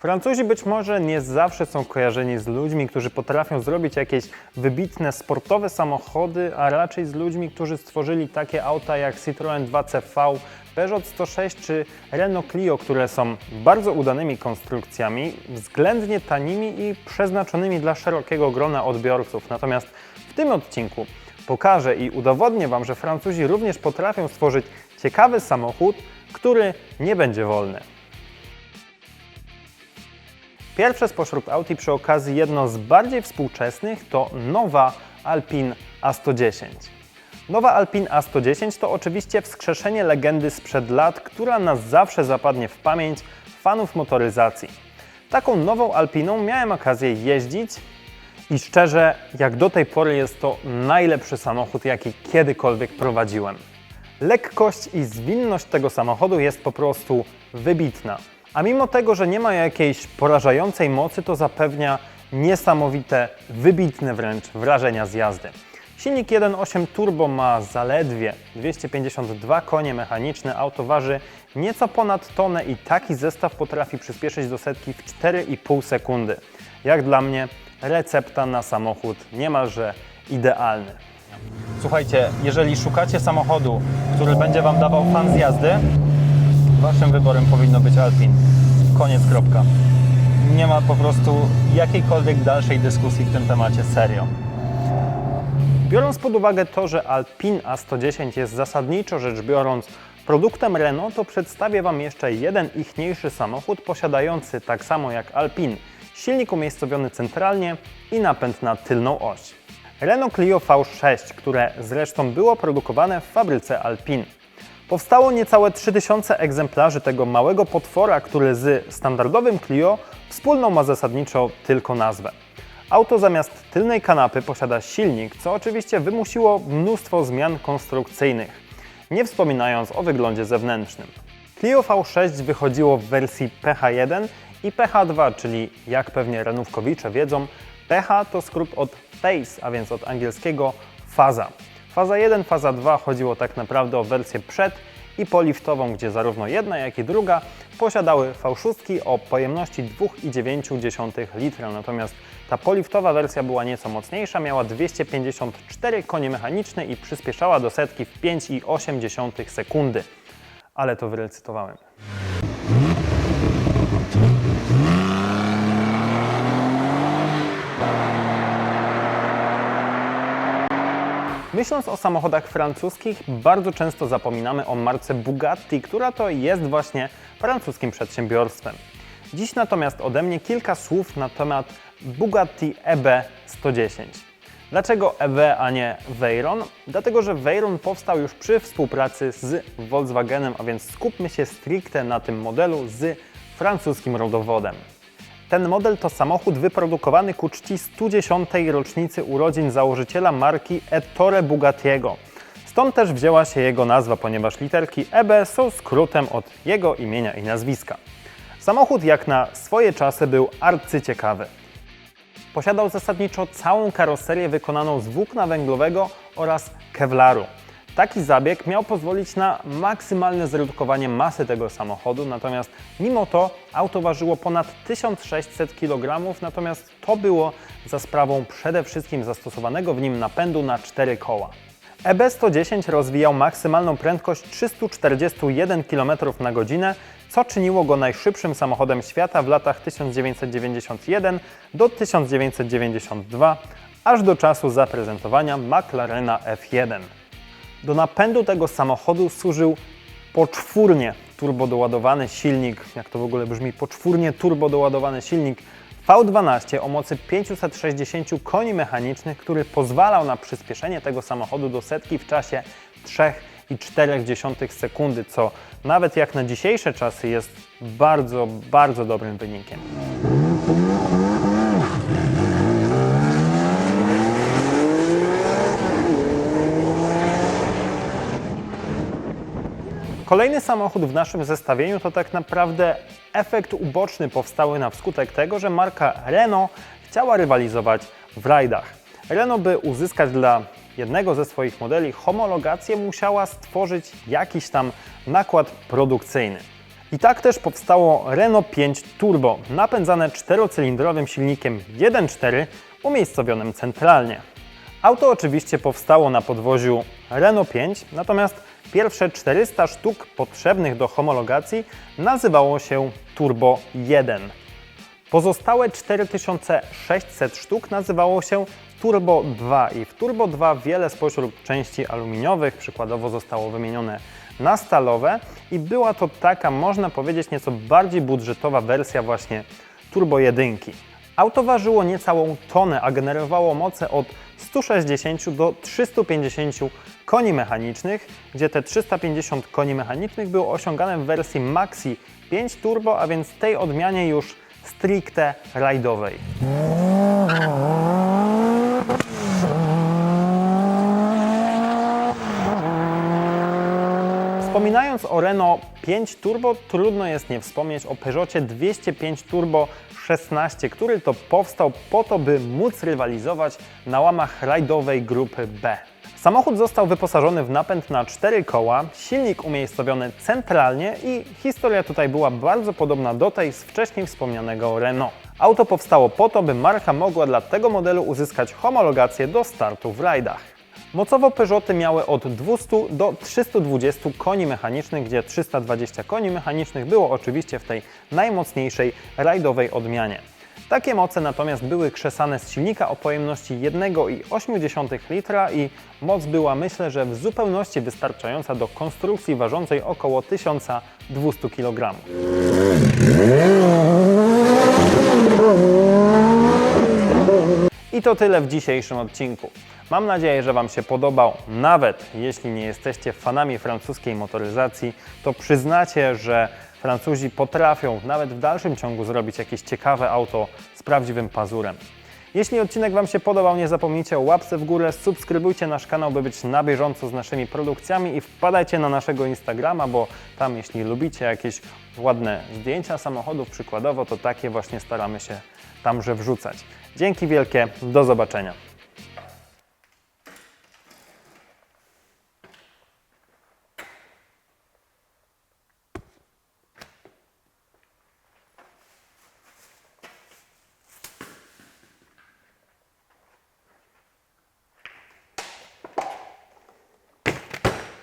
Francuzi być może nie zawsze są kojarzeni z ludźmi, którzy potrafią zrobić jakieś wybitne sportowe samochody, a raczej z ludźmi, którzy stworzyli takie auta jak Citroën 2CV, Peugeot 106 czy Renault Clio, które są bardzo udanymi konstrukcjami, względnie tanimi i przeznaczonymi dla szerokiego grona odbiorców. Natomiast w tym odcinku pokażę i udowodnię Wam, że Francuzi również potrafią stworzyć ciekawy samochód, który nie będzie wolny. Pierwsze spośród aut i przy okazji jedno z bardziej współczesnych to nowa Alpine A110. Nowa Alpine A110 to oczywiście wskrzeszenie legendy sprzed lat, która nas zawsze zapadnie w pamięć fanów motoryzacji. Taką nową Alpiną miałem okazję jeździć i szczerze, jak do tej pory jest to najlepszy samochód, jaki kiedykolwiek prowadziłem. Lekkość i zwinność tego samochodu jest po prostu wybitna. A mimo tego, że nie ma jakiejś porażającej mocy, to zapewnia niesamowite, wybitne wręcz wrażenia z jazdy. Silnik 1.8 turbo ma zaledwie 252 konie mechaniczne, auto waży nieco ponad tonę i taki zestaw potrafi przyspieszyć do setki w 4,5 sekundy. Jak dla mnie recepta na samochód niemalże idealny. Słuchajcie, jeżeli szukacie samochodu, który będzie Wam dawał fan z jazdy, Waszym wyborem powinno być Alpin. Koniec, kropka. Nie ma po prostu jakiejkolwiek dalszej dyskusji w tym temacie, serio. Biorąc pod uwagę to, że Alpine A110 jest zasadniczo rzecz biorąc produktem Renault, to przedstawię Wam jeszcze jeden ichniejszy samochód posiadający tak samo jak Alpine silnik umiejscowiony centralnie i napęd na tylną oś. Renault Clio V6, które zresztą było produkowane w fabryce Alpine. Powstało niecałe 3000 egzemplarzy tego małego potwora, który z standardowym Clio wspólną ma zasadniczo tylko nazwę. Auto zamiast tylnej kanapy posiada silnik, co oczywiście wymusiło mnóstwo zmian konstrukcyjnych, nie wspominając o wyglądzie zewnętrznym. Clio V6 wychodziło w wersji PH1 i PH2, czyli jak pewnie renówkowicze wiedzą, PH to skrót od Pace, a więc od angielskiego faza. Faza 1, faza 2 chodziło tak naprawdę o wersję przed i poliftową, gdzie zarówno jedna, jak i druga posiadały V6 o pojemności 2,9 litra, natomiast ta poliftowa wersja była nieco mocniejsza, miała 254 konie mechaniczne i przyspieszała do setki w 5,8 sekundy. Ale to wyrecytowałem. Myśląc o samochodach francuskich, bardzo często zapominamy o marce Bugatti, która to jest właśnie francuskim przedsiębiorstwem. Dziś natomiast ode mnie kilka słów na temat Bugatti EB110. Dlaczego EB, a nie Veyron? Dlatego, że Veyron powstał już przy współpracy z Volkswagenem, a więc skupmy się stricte na tym modelu z francuskim rodowodem. Ten model to samochód wyprodukowany ku czci 110. rocznicy urodzin założyciela marki Ettore Bugattiego. Stąd też wzięła się jego nazwa, ponieważ literki EB są skrótem od jego imienia i nazwiska. Samochód jak na swoje czasy był arcyciekawy. Posiadał zasadniczo całą karoserię wykonaną z włókna węglowego oraz kevlaru. Taki zabieg miał pozwolić na maksymalne zredukowanie masy tego samochodu, natomiast mimo to auto ważyło ponad 1600 kg, natomiast to było za sprawą przede wszystkim zastosowanego w nim napędu na 4 koła. EB110 rozwijał maksymalną prędkość 341 km na godzinę, co czyniło go najszybszym samochodem świata w latach 1991 do 1992, aż do czasu zaprezentowania McLarena F1. Do napędu tego samochodu służył poczwórnie turbodoładowany silnik, jak to w ogóle brzmi, poczwórnie turbodoładowany silnik V12 o mocy 560 koni mechanicznych, który pozwalał na przyspieszenie tego samochodu do setki w czasie 3,4 sekundy, co nawet jak na dzisiejsze czasy jest bardzo, bardzo dobrym wynikiem. Kolejny samochód w naszym zestawieniu to tak naprawdę efekt uboczny powstały na wskutek tego, że marka Renault chciała rywalizować w rajdach. Renault, by uzyskać dla jednego ze swoich modeli homologację, musiała stworzyć jakiś tam nakład produkcyjny. I tak też powstało Renault 5 Turbo, napędzane czterocylindrowym silnikiem 1.4 umiejscowionym centralnie. Auto oczywiście powstało na podwoziu Renault 5, natomiast pierwsze 400 sztuk potrzebnych do homologacji nazywało się Turbo 1. Pozostałe 4600 sztuk nazywało się Turbo 2 i w Turbo 2 wiele spośród części aluminiowych przykładowo zostało wymienione na stalowe i była to taka, można powiedzieć, nieco bardziej budżetowa wersja właśnie Turbo 1. Auto ważyło niecałą tonę, a generowało moce od 160 do 350 koni mechanicznych, gdzie te 350 koni mechanicznych było osiągane w wersji Maxi 5 Turbo, a więc tej odmianie już stricte rajdowej. Wspominając o Renault 5 Turbo, trudno jest nie wspomnieć o Peugeotie 205 Turbo 16, który to powstał po to, by móc rywalizować na łamach rajdowej grupy B. Samochód został wyposażony w napęd na cztery koła, silnik umiejscowiony centralnie i historia tutaj była bardzo podobna do tej z wcześniej wspomnianego Renault. Auto powstało po to, by marka mogła dla tego modelu uzyskać homologację do startu w rajdach. Mocowo Peugeoty miały od 200 do 320 koni mechanicznych, gdzie 320 koni mechanicznych było oczywiście w tej najmocniejszej rajdowej odmianie. Takie moce natomiast były krzesane z silnika o pojemności 1,8 litra i moc była myślę, że w zupełności wystarczająca do konstrukcji ważącej około 1200 kg. I to tyle w dzisiejszym odcinku. Mam nadzieję, że Wam się podobał. Nawet jeśli nie jesteście fanami francuskiej motoryzacji, to przyznacie, że Francuzi potrafią nawet w dalszym ciągu zrobić jakieś ciekawe auto z prawdziwym pazurem. Jeśli odcinek Wam się podobał, nie zapomnijcie o łapce w górę, subskrybujcie nasz kanał, by być na bieżąco z naszymi produkcjami i wpadajcie na naszego Instagrama, bo tam jeśli lubicie jakieś ładne zdjęcia samochodów przykładowo, to takie właśnie staramy się tamże wrzucać. Dzięki wielkie, do zobaczenia.